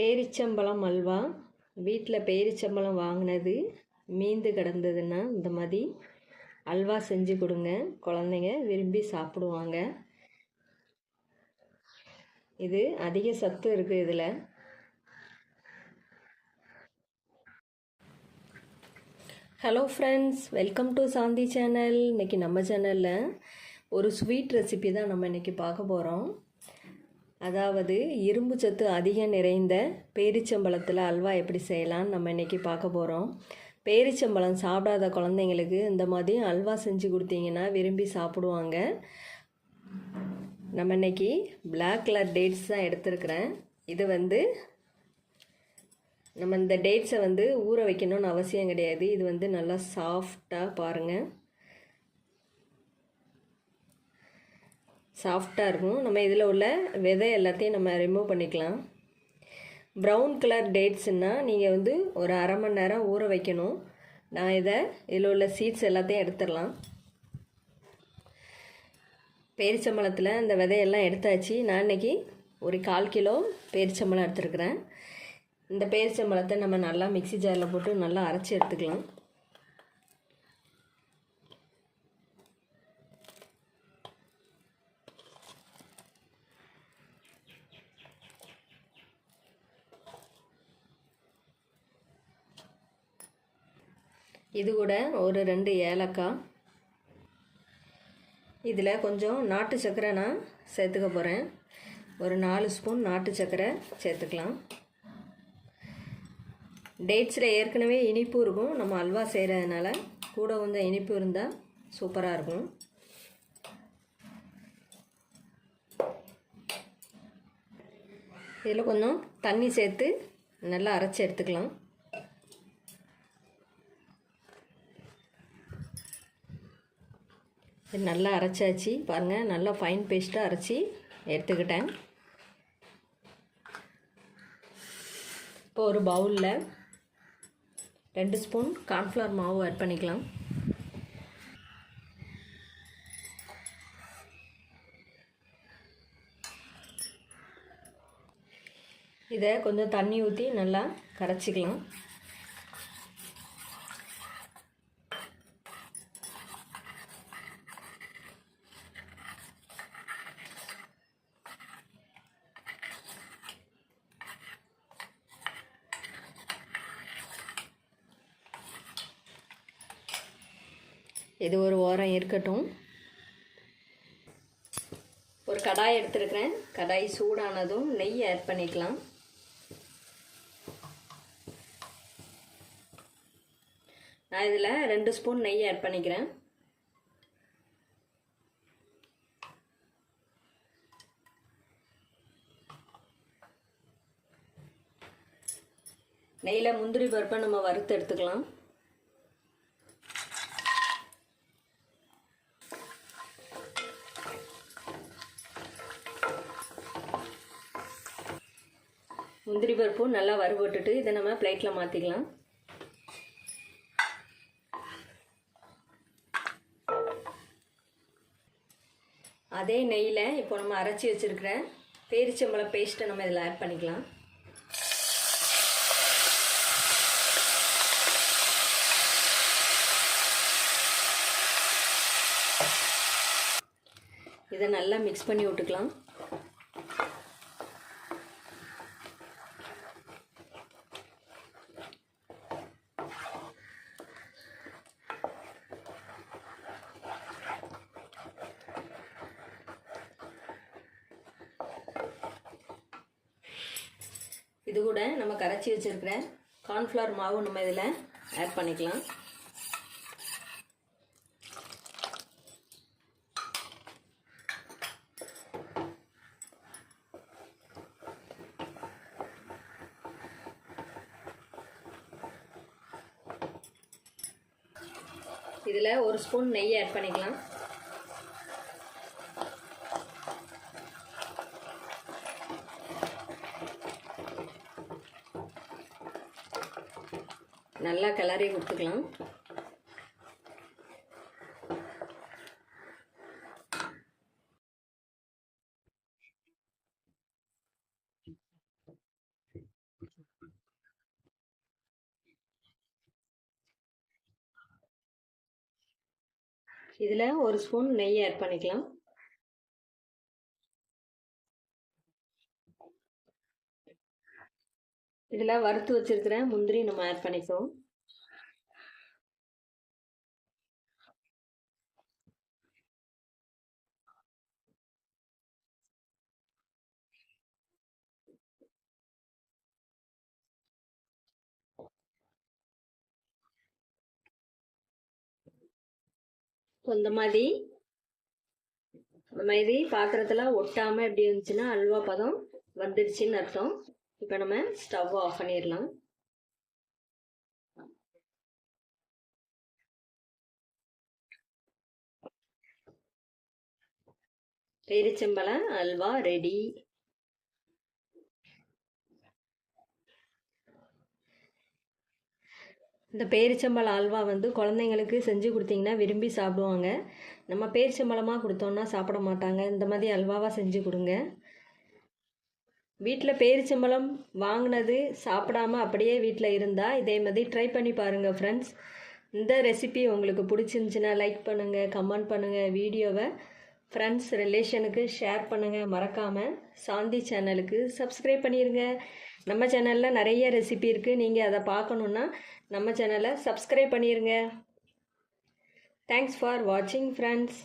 பேரிச்சம்பழம் அல்வா. வீட்டில் பேரிச்சம்பழம் வாங்கினது. மீந்து கிடந்ததுன்னா இந்த மாதிரி அல்வா செஞ்சு கொடுங்க. குழந்தைங்க விரும்பி சாப்பிடுவாங்க. இது அதிக சத்து இருக்குது இதில். Hello friends welcome to Shanti channel இன்றைக்கி நம்ம சேனலில் ஒரு ஸ்வீட் ரெசிபி தான் நம்ம இன்றைக்கி பார்க்க போகிறோம் அதாவது இரும்பு சத்து அதிகம் நிறைந்த பேரிச்சம்பழத்தில் அல்வா எப்படி செய்யலாம்னு நம்ம இன்றைக்கி பார்க்க போகிறோம் பேரிச்சம்பழம் சாப்பிடாத குழந்தைங்களுக்கு இந்த மாதிரி அல்வா செஞ்சு கொடுத்தீங்கன்னா விரும்பி சாப்பிடுவாங்க. நம்ம இன்றைக்கி பிளாக் கலர் டேட்ஸ் தான் எடுத்துருக்குறேன். இது வந்து நம்ம இந்த டேட்ஸை வந்து ஊற வைக்கணும்னு அவசியம் கிடையாது. இது வந்து நல்லா சாஃப்டாக பாருங்கள் சாஃப்டாக இருக்கும். நம்ம இதில் உள்ள விதை எல்லாத்தையும் நம்ம ரிமூவ் பண்ணிக்கலாம். ப்ரௌன் கலர் டேட்ஸுனால் நீங்கள் வந்து ஒரு அரை மணி நேரம் ஊற வைக்கணும். நான் இதை இதில் உள்ள சீட்ஸ் எல்லாத்தையும் எடுத்துடலாம். பேரிச்சம்பழத்தில் இந்த விதையெல்லாம் எடுத்தாச்சு. நான் இன்றைக்கி ஒரு கால் கிலோ பேரிச்சம்பழம் எடுத்துருக்குறேன். இந்த பேரிச்சம்பழத்தை நம்ம நல்லா மிக்சி ஜாரில் போட்டு நல்லா அரைச்சி எடுத்துக்கலாம். இது கூட ஒரு ரெண்டு ஏலக்காய். இதில் கொஞ்சம் நாட்டு சர்க்கரை நான் சேர்த்துக்க போகிறேன் ஒரு நாலு ஸ்பூன் நாட்டு சர்க்கரை சேர்த்துக்கலாம். டேட்ஸில் ஏற்கனவே இனிப்பு இருக்கும். நம்ம அல்வா செய்கிறதுனால கூட கொஞ்சம் இனிப்பு இருந்தால் சூப்பராக இருக்கும். இதில் கொஞ்சம் தண்ணி சேர்த்து நல்லா அரைச்சி எடுத்துக்கலாம். இது நல்லா அரைச்சாச்சு. பாருங்கள் நல்லா ஃபைன் பேஸ்ட்டாக அரைச்சி எடுத்துக்கிட்டேன். இப்போ ஒரு பவுலில் ரெண்டு ஸ்பூன் கார்ன்ஃப்ளவர் மாவு ஆட் பண்ணிக்கலாம். இதை கொஞ்சம் தண்ணி ஊற்றி நல்லா கரைச்சிக்கலாம். இது ஒரு ஓரம் இருக்கட்டும். ஒரு கடாய் எடுத்துருக்கிறேன். கடாய் சூடானதும் நெய் ஆட் பண்ணிக்கலாம். நான் இதில் ரெண்டு ஸ்பூன் நெய் ஆட் பண்ணிக்கிறேன். நெய்யில் முந்திரி பருப்பை நம்ம வறுத்து எடுத்துக்கலாம். முந்திரி பருப்பும் நல்லா வறுபட்டுட்டு இதை நம்ம பிளேட்டில் மாற்றிக்கலாம் அதே நெய்யில் இப்போ நம்ம அரைச்சி வச்சுருக்கிற பேரிச்சம்பழம் பேஸ்ட்டை நம்ம இதில் ஆட் பண்ணிக்கலாம். இதை நல்லா மிக்ஸ் பண்ணி விட்டுக்கலாம். இது கூட நம்ம கரைச்சி வச்சுருக்கிற கார்ன்ஃப்ளவர் மாவு நம்ம இதில் ஆட் பண்ணிக்கலாம். இதில் ஒரு ஸ்பூன் நெய் ஆட் பண்ணிக்கலாம். நல்லா கிளறி கொடுத்துக்கலாம். இதில் ஒரு ஸ்பூன் நெய் ஆட் பண்ணிக்கலாம். இதில் வறுத்து வச்சிருக்கிற முந்திரி நம்ம ஆட் பண்ணிக்குவோம். இந்த மாதிரி இந்த மாதிரி பாத்திரத்தில் ஒட்டாமல் எப்படி இருந்துச்சுன்னா அல்வா பதம் வந்துடுச்சுன்னு அர்த்தம். இப்போ நம்ம ஸ்டவ் ஆஃப் பண்ணிடலாம். பேரிச்சம்பழம் அல்வா ரெடி. இந்த பேரிச்சம்பழம் அல்வா வந்து குழந்தைங்களுக்கு செஞ்சு கொடுத்தீங்கன்னா விரும்பி சாப்பிடுவாங்க. நம்ம பேரிச்சம்பழமாக கொடுத்தோன்னா சாப்பிட மாட்டாங்க. இந்த மாதிரி அல்வாவாக செஞ்சு கொடுங்க. வீட்டில் பேரிச்சம்பழம் வாங்கினது சாப்பிடாம அப்படியே வீட்டில் இருந்தால் இதே மாதிரி ட்ரை பண்ணி பாருங்கள் ஃப்ரெண்ட்ஸ் இந்த ரெசிபி உங்களுக்கு பிடிச்சிருந்துச்சின்னா லைக் பண்ணுங்கள் கமெண்ட் பண்ணுங்கள் வீடியோவை. ஃப்ரெண்ட்ஸ் ரிலேஷனுக்கு ஷேர் பண்ணுங்கள் மறக்காமல் சாந்தி சேனலுக்கு சப்ஸ்கிரைப் பண்ணிடுங்க நம்ம சேனலில் நிறைய ரெசிபி இருக்குது நீங்கள் அதை பார்க்கணுன்னா நம்ம சேனலை சப்ஸ்கிரைப் பண்ணிடுங்க தேங்க்ஸ் ஃபார் வாட்சிங் ஃப்ரெண்ட்ஸ்